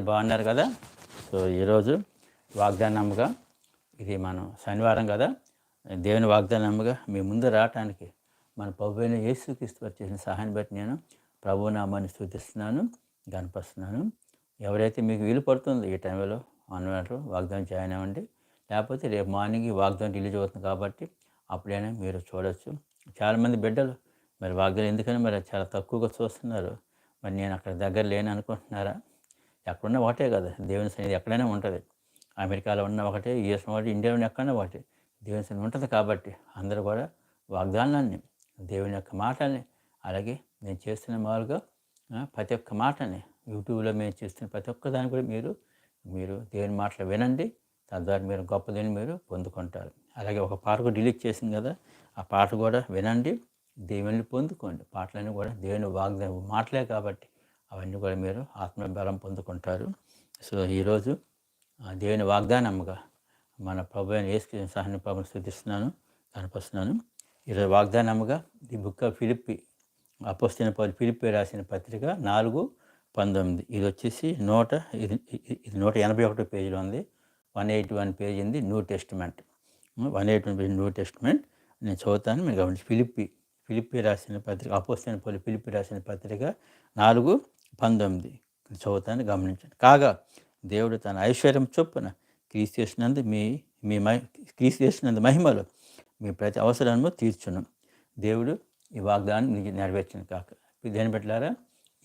బాగున్నారు కదా? సో ఈరోజు వాగ్దానముగా ఇది మనం శనివారం కదా? దేవుని వాగ్దానముగా మీ ముందు రావటానికి మన ప్రభు అయిన యేసుక్రీస్తు చేసిన సహాయాన్ని బట్టి నేను ప్రభు నామాన్ని స్థుతిస్తున్నాను గనపరుస్తున్నాను ఎవరైతే మీకు వీలు పడుతుందో ఈ టైంలో అన్నట్లు వాగ్దానం జాయిన్ అవ్వండి లేకపోతే రేపు మార్నింగ్ వాగ్దానం రిలీజ్ అవుతుంది కాబట్టి అప్పుడైనా మీరు చూడొచ్చు. చాలామంది బిడ్డలు మరి వాగ్దానం ఎందుకని మరి చాలా తక్కువగా చూస్తున్నారు. మరి నేను అక్కడ దగ్గర లేను అనుకుంటున్నారా ఎక్కడున్నా ఒకటే కదా. దేవుని సన్నిధి ఎక్కడైనా ఉంటుంది. అమెరికాలో ఉన్న ఒకటే యుఎస్ ఒకటి ఇండియాలో ఉన్న ఎక్కడైనా ఒకటి. దేవుని సన్నిధి ఉంటుంది కాబట్టి అందరూ కూడా వాగ్దానాన్ని దేవుని యొక్క మాటల్ని అలాగే నేను చేస్తున్న మాలుగా ప్రతి ఒక్క మాటని యూట్యూబ్లో మేము చేస్తున్న ప్రతి ఒక్క దాన్ని కూడా మీరు మీరు దేవుని మాటలు వినండి. తద్వారా మీరు గొప్ప దేవుని మీరు పొందుకుంటారు. అలాగే ఒక పాట కూడా డిలీట్ చేసింది కదా ఆ పాట కూడా వినండి. దేవుని పొందుకోండి. పాటలన్నీ కూడా దేవుని వాగ్దానం మాటలే కాబట్టి అవన్నీ కూడా మీరు ఆత్మబలం పొందుకుంటారు. సో ఈరోజు దేవుని వాగ్దానముగా మన ప్రభు అయిన యేసుక్రీస్తు సహాయ ప్రభుని స్థుతిస్తున్నాను కనిపిస్తున్నాను ఈరోజు వాగ్దానముగా ది బుక్ ఆఫ్ ఫిలిప్పి అపోస్తున్న పౌలు ఫిలిప్పి రాసిన పత్రిక నాలుగు పంతొమ్మిది. ఇది వచ్చేసి నూట ఇది ఇది- నూట ఎనభై ఒకటో పేజీలో ఉంది. వన్ ఎయిటీ వన్ పేజీ ఉంది new testament. One eighty one page new testament. నేను చదువుతాను మీరు గమనించి. ఫిలిప్పి ఫిలిప్పి రాసిన పత్రిక అపోస్తున్న పౌలు ఫిలిప్పి రాసిన పత్రిక నాలుగు పంతొమ్మిది చదువుతాను గమనించండి. కాగా దేవుడు తన ఐశ్వర్యం చొప్పున క్రీస్తు చేసినందు మీ మీ మహి క్రీస్తు చేసినందు మహిమలు మీ ప్రతి అవసరాలను తీర్చును. దేవుడు ఈ వాగ్దానం నీకు నెరవేర్చను కాక దేని పెట్టారా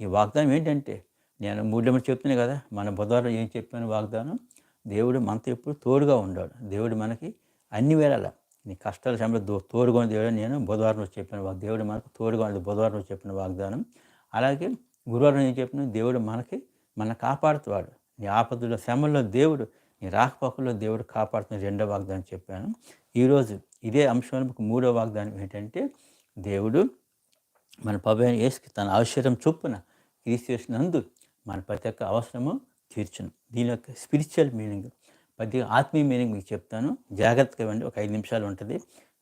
ఈ వాగ్దానం ఏంటంటే నేను మూడేమో చెప్తున్నాను కదా మన బుధవారం ఏం చెప్పాను వాగ్దానం? దేవుడు మనతో ఎప్పుడు తోడుగా ఉండాడు. దేవుడు మనకి అన్ని వేళల నీ కష్టాల సమయంలో తోడుగా ఉన్న దేవుడు నేను బుధవారం రోజు చెప్పిన వాగ్ దేవుడు మనకు తోడుగా ఉంది బుధవారం రోజు చెప్పిన వాగ్దానం. అలాగే గురువారం ఏం చెప్పిన దేవుడు మనకి మన కాపాడుతాడు నీ ఆపదలో శ్రమల్లో దేవుడు నీ రాకపోకల్లో దేవుడు కాపాడుతున్న రెండో వాగ్దానం చెప్పాను. ఈరోజు ఇదే అంశంలో మూడో వాగ్దానం ఏంటంటే దేవుడు మన పవన్ అయిన తన అవసరం చొప్పున క్రీస్తునందు మన ప్రతి ఒక్క అవసరము తీర్చును. దీని యొక్క స్పిరిచువల్ మీనింగ్ ప్రతి ఆత్మీయ మీనింగ్ మీకు చెప్తాను. జాగ్రత్తగా ఇవ్వండి ఒక ఐదు నిమిషాలు ఉంటుంది.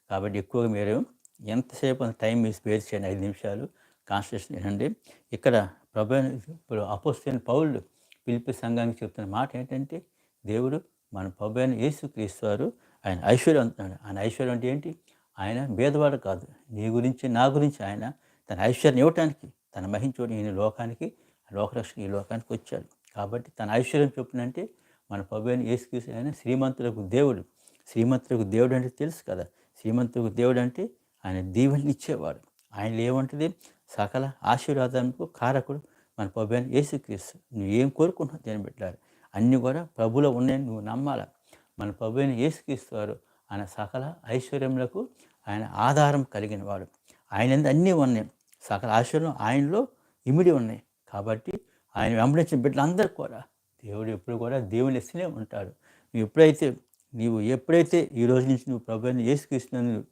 కాబట్టి ఎక్కువగా మీరు ఎంతసేపు టైం మీరు స్పేర్ చేయండి ఐదు నిమిషాలు కాన్సన్ట్రేషన్ వినండి. ఇక్కడ ప్రభు ఇప్పుడు అపోస్తైన పౌరులు పిలిపి సంఘానికి చెప్తున్న మాట ఏంటంటే దేవుడు మన ప్రభు అయిన యేసు క్రీస్తువారు ఆయన ఐశ్వర్యం అంటున్నాడు. ఆయన ఐశ్వర్యం అంటే ఏంటి? ఆయన భేదవాడు కాదు. నీ గురించి నా గురించి ఆయన తన ఐశ్వర్యం ఇవ్వటానికి తన మహించోడు ఈయన లోకానికి లోకరక్షణ ఈ లోకానికి వచ్చాడు. కాబట్టి తన ఐశ్వర్యం చెప్పినంటే మన ప్రభు అయిన యేసుక్రీస్తు ఆయన శ్రీమంతులకు దేవుడు శ్రీమంతులకు దేవుడు అంటే తెలుసు కదా. శ్రీమంతులకు దేవుడు అంటే ఆయన దీవెనలు ఇచ్చేవాడు. ఆయన ఏమంటుంది? సకల ఆశీర్వాదానికి కారకుడు మన ప్రభు యేసుక్రీస్తు. నువ్వు ఏం కోరుకుంటున్నావు దేని పెట్టాలి. అన్నీ కూడా ప్రభులో ఉన్నాయని నువ్వు నమ్మాల? మన ప్రభు అయిన ఆయన సకల ఐశ్వర్యములకు ఆయన ఆధారం కలిగిన వాడు ఆయన అన్నీ ఉన్నాయి. సకల ఐశ్వర్యం ఆయనలో ఇమిడి ఉన్నాయి. కాబట్టి ఆయన వెంబడించిన బిడ్డలందరూ కూడా దేవుడు ఎప్పుడు కూడా దేవుని ఇస్తూనే ఉంటాడు. నువ్వు ఎప్పుడైతే నీవు ఎప్పుడైతే ఈ రోజు నుంచి నువ్వు ప్రభుని యేసుక్రీస్తున్నందు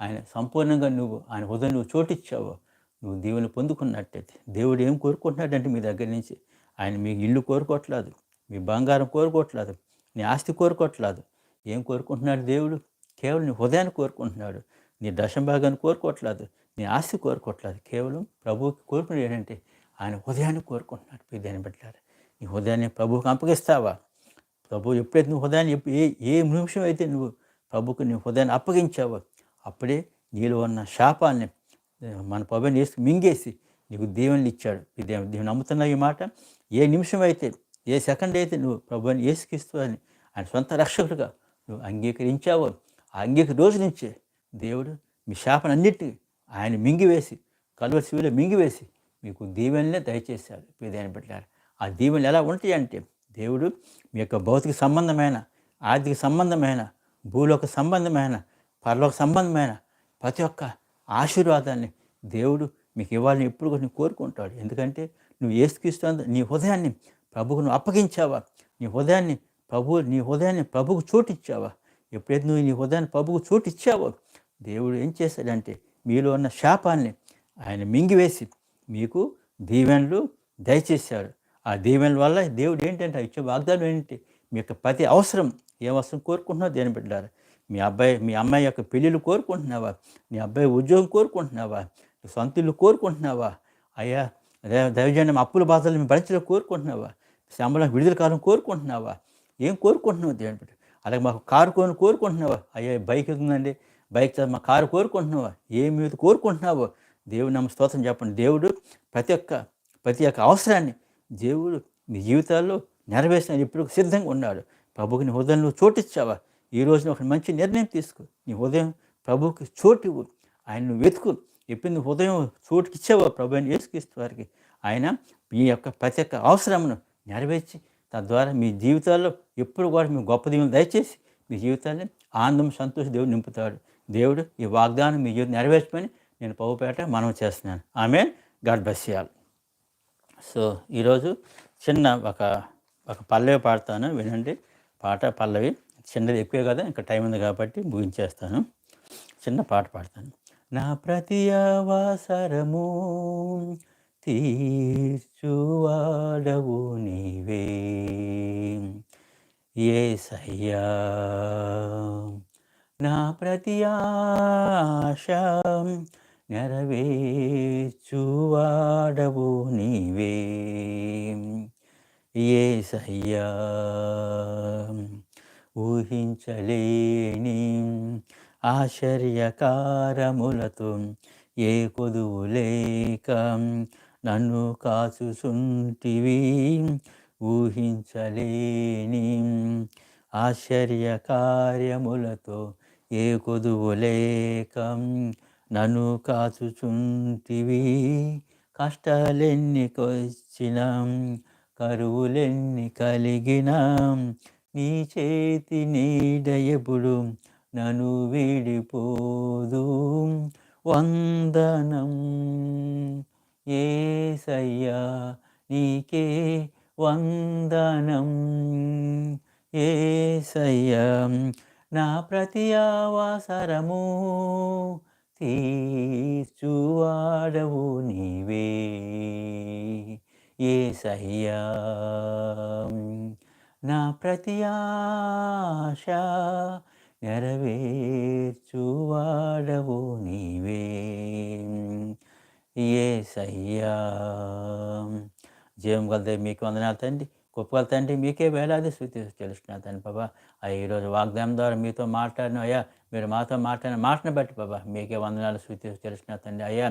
ఆయన సంపూర్ణంగా నువ్వు ఆయన హృదయం నువ్వు చోటిచ్చావో నువ్వు దేవుని పొందుకున్నట్టయితే దేవుడు ఏం కోరుకుంటున్నాడంటే మీ దగ్గర నుంచి? ఆయన మీ ఇల్లు కోరుకోవట్లేదు మీ బంగారం కోరుకోవట్లేదు నీ ఆస్తి కోరుకోవట్లేదు. ఏం కోరుకుంటున్నాడు దేవుడు? కేవలం నీ హృదయాన్ని కోరుకుంటున్నాడు నీ దశభాగాన్ని కోరుకోవట్లేదు నీ ఆస్తి కోరుకోవట్లేదు. కేవలం ప్రభువుకి కోరుకునేది ఏంటంటే ఆయన హృదయాన్ని కోరుకుంటున్నాడు. దాన్ని పెట్టారు నీ హృదయాన్ని ప్రభువుకి అప్పగిస్తావా? ప్రభు ఎప్పుడైతే నువ్వు హృదయాన్ని ఏ ఏ నిమిషం అయితే నువ్వు ప్రభుకు నీ హృదయాన్ని అప్పగించావో అప్పుడే నీలో ఉన్న శాపాన్ని మన ప్రభుని చేసి మింగేసి నీకు దీవెనలు ఇచ్చాడు. ఇది దీన్ని నమ్ముతున్నా ఈ మాట. ఏ నిమిషం అయితే ఏ సెకండ్ అయితే నువ్వు ప్రభుని ఏసుకిస్తావని ఆయన సొంత రక్షకుడుగా నువ్వు అంగీకరించావో ఆ అంగీక రోజు నుంచే దేవుడు మీ శాపనన్నిటిని ఆయన మింగివేసి కలువ శివులో మింగివేసి మీకు దీవెనలే దయచేశాడు. పేదైన పెట్టారు ఆ దీవెనలు ఎలా ఉంటాయి అంటే దేవుడు మీ యొక్క భౌతిక సంబంధమైన ఆర్థిక సంబంధమైన భూలోక సంబంధమైన పరలోక సంబంధమైన ప్రతి ఒక్క ఆశీర్వాదాన్ని దేవుడు మీకు ఇవ్వాలని ఎప్పుడు కూడా నువ్వు కోరుకుంటాడు. ఎందుకంటే నువ్వు ఏసుక్రీస్తు నీ హృదయాన్ని ప్రభువును నువ్వు అప్పగించావా? నీ హృదయాన్ని ప్రభు నీ హృదయాన్ని ప్రభుకు చోటిచ్చావా? ఎప్పుడైతే నువ్వు నీ హృదయాన్ని ప్రభువుకు చోటిచ్చావో దేవుడు ఏం చేశాడంటే మీలో ఉన్న శాపాన్ని ఆయన మింగివేసి మీకు దీవెనలు దయచేశాడు. ఆ దీవెనల వల్ల దేవుడు ఏంటంటే ఇచ్చే వాగ్దానం ఏంటి? మీ యొక్క ప్రతి అవసరం ఏ అవసరం కోరుకుంటున్నావు దేని బిడ్డారు మీ అబ్బాయి మీ అమ్మాయి యొక్క పెళ్ళిళ్ళు కోరుకుంటున్నావా? మీ అబ్బాయి ఉద్యోగం కోరుకుంటున్నావా? సొంత ఇల్లు కోరుకుంటున్నావా? అయ్యా దైవజనం అప్పుల బాధలు మేము భరించడం కోరుకుంటున్నావా? శ్రమలో విడుదల కాలం కోరుకుంటున్నావా? ఏం కోరుకుంటున్నావు దేవుని బిడ్డ? అలాగే మాకు కారు కొని కోరుకుంటున్నావా? అయ్యా బైక్ ఉందండి బైక్ మా కారు కోరుకుంటున్నావా? ఏమి మీద కోరుకుంటున్నావో? దేవుడు నమ్మ స్తోత్రం చెప్పండి. దేవుడు ప్రతి ఒక్క ప్రతి ఒక్క అవసరాన్ని దేవుడు నీ జీవితాల్లో నెరవేర్చిన ఇప్పుడు సిద్ధంగా ఉన్నాడు. ప్రభుకి నీ హృదయంలో చోటిచ్చావా ఈ రోజున ఒక మంచి నిర్ణయం తీసుకో. నీ హృదయం ప్రభుకి చోటు ఇవ్వు. నువ్వు వెతుకు. చెప్పింది ఉదయం హృదయం చోటుకి ఇచ్చేవా ప్రభు అని యేసుక్రీస్తు వారికి. ఆయన మీ యొక్క ప్రతి ఒక్క అవసరమును నెరవేర్చి తద్వారా మీ జీవితాల్లో ఎప్పుడు కూడా మీ గొప్ప దీవులు దయచేసి మీ జీవితాన్ని ఆనందం సంతోష దేవుడు నింపుతాడు. దేవుడు ఈ వాగ్దానం మీ జీవితం నెరవేర్చమని నేను పవ్వుపేట మనం చేస్తున్నాను. ఆమె గాడ్ బస్యాలు సో ఈరోజు చిన్న ఒక ఒక పల్లవి పాడతాను. వినండి. పాట పల్లవి. చిన్నది ఎక్కువే కదా ఇంకా టైం ఉంది కాబట్టి ముగించేస్తాను. చిన్న పాట పాడతాను. నా ప్రతి అవసరము తీర్చువాడవు నీవే. ఏసయ్యా నా ప్రతి ఆశ నెరవేర్చువాడవు నీవే. ఏసయ్యా ఊహించలేని ఆశ్చర్యకారములతో ఏ కొదువు లేక నన్ను కాచుసుంటివి ఊహించలేని ఆశ్చర్య కార్యములతో ఏ కొదువు లేక నన్ను కాచుచుంటివి కష్టాలెన్నికొచ్చిన కరువులెన్ని కలిగిన నీ చేతి నీడ నను విడిపోదు. వందనం ఏసయ్యా నీకే వందనం ఏసయ్యా. నా ప్రతి ఆవాసరము తీర్చువాడవు నీవే ఏసయ్యా. నా ప్రతి ఆశ నెరవేర్చువాడవు నీవే. ఏసయ్యా. జీవం గలదే మీకు వందనాలు తండ్రి. గొప్పగల తండ్రి మీకే వేలాది స్థుతి తెలుస్తున్నా తండ్రి బాబా ఈరోజు వాగ్దానం ద్వారా మీతో మాట్లాడిన అయ్యా మీరు మాతో మాట్లాడిన మాటను బట్టి బాబా మీకే వందనాలు స్థుతి తెలుస్తున్నా తండ్రి. అయ్యా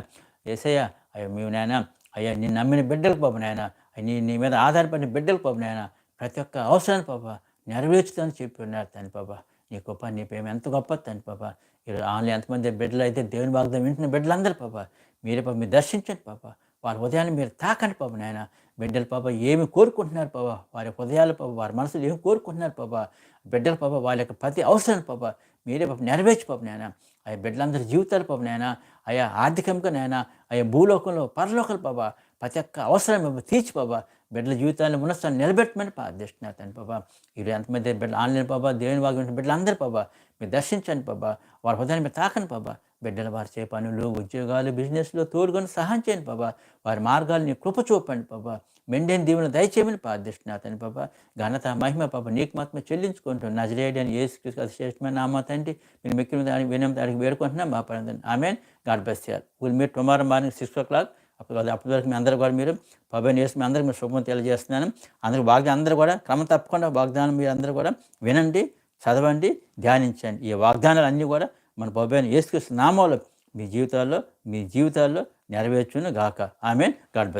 ఏసయ్యా అయ్యా మీ నాయన అయ్యా నేను నమ్మిన బిడ్డలకు పాప నాయన నీ నీ మీద ఆధారపడిన బిడ్డలకు పాప నాయన ప్రతి ఒక్క అవసరాన్ని పాప నెరవేర్చుతానని చెప్పి ఉన్నారు తండ్రి పాప నీ గొప్ప నీ ప్రేమ ఎంత గొప్ప తండ్రి పాప. ఈరోజు ఆన్లైన్ ఎంతమంది బిడ్డలు అయితే దేవుని వాగ్దానం వింటున్న బిడ్డలందరూ పాప మీరే పాప మీరు దర్శించండి పాప. వారి ఉదయాన్ని మీరు తాకండి పాప నాయన. బిడ్డల పాప ఏమి కోరుకుంటున్నారు పాప? వారి హృదయాలు పాప వారి మనసులు ఏమి కోరుకుంటున్నారు పాప? బిడ్డల పాప వాళ్ళ యొక్క ప్రతి అవసరం పాప మీరే పాప నెరవేర్చి పాప నాయన. ఆయా బిడ్డలందరి జీవితాలు పాప నాయన. ఆయా ఆర్థికంగా నాయన. ఆయా భూలోకంలో పరలోకలు పాప ప్రతి ఒక్క అవసరం తీర్చి పాప. బిడ్డల జీవితాన్ని ఉన్నస్తాన్ని నిలబెట్టమని ప్రార్థిస్తున్నారు తండ్రి పాప ఈరోజు ఎంతమంది బిడ్డలు ఆన్లైన్ పాప దేవుని వాగ్యం బిడ్డలు అందరూ పాప మీరు దర్శించండి బాబా వారి హృదయాన్ని మీరు తాకండి పాప బిడ్డల వారి చే పనులు ఉద్యోగాలు బిజినెస్లో తోడుకొని సహాయం చేయండి పాప వారి మార్గాలని కృప చూపండి పాప మెండేని దీవెన దయచేయమని ప్రార్థిస్తున్నా తండ్రి పాప ఘనత మహిమ పాప నీకు మాత్రమే చెల్లించుకుంటూ నజరేడి అని ఏసు అతి శ్రేష్టమైన నామా తండ్రి. మీరు మిక్కిన దానికి వినయం దానికి వేడుకుంటున్నాం. మా పని ఆమెన్. గాడ్ బెస్ట్ చేయాలి will meet tomorrow morning six o'clock అప్పుడు అప్పటి వరకు మీ అందరూ కూడా మీరు పబైన్ వేసి మీ అందరూ మీరు శుభం తెలియజేస్తున్నాను. అందరికి వాగ్దానం అందరూ కూడా క్రమం తప్పకుండా వాగ్దానం మీరు అందరూ కూడా వినండి చదవండి ధ్యానించండి. ఈ వాగ్దానాలు అన్నీ కూడా మన పబైన్ ఏసుకృష్ణ నామాలు మీ జీవితాల్లో మీ జీవితాల్లో నెరవేర్చును గాక. ఆమె గాడ్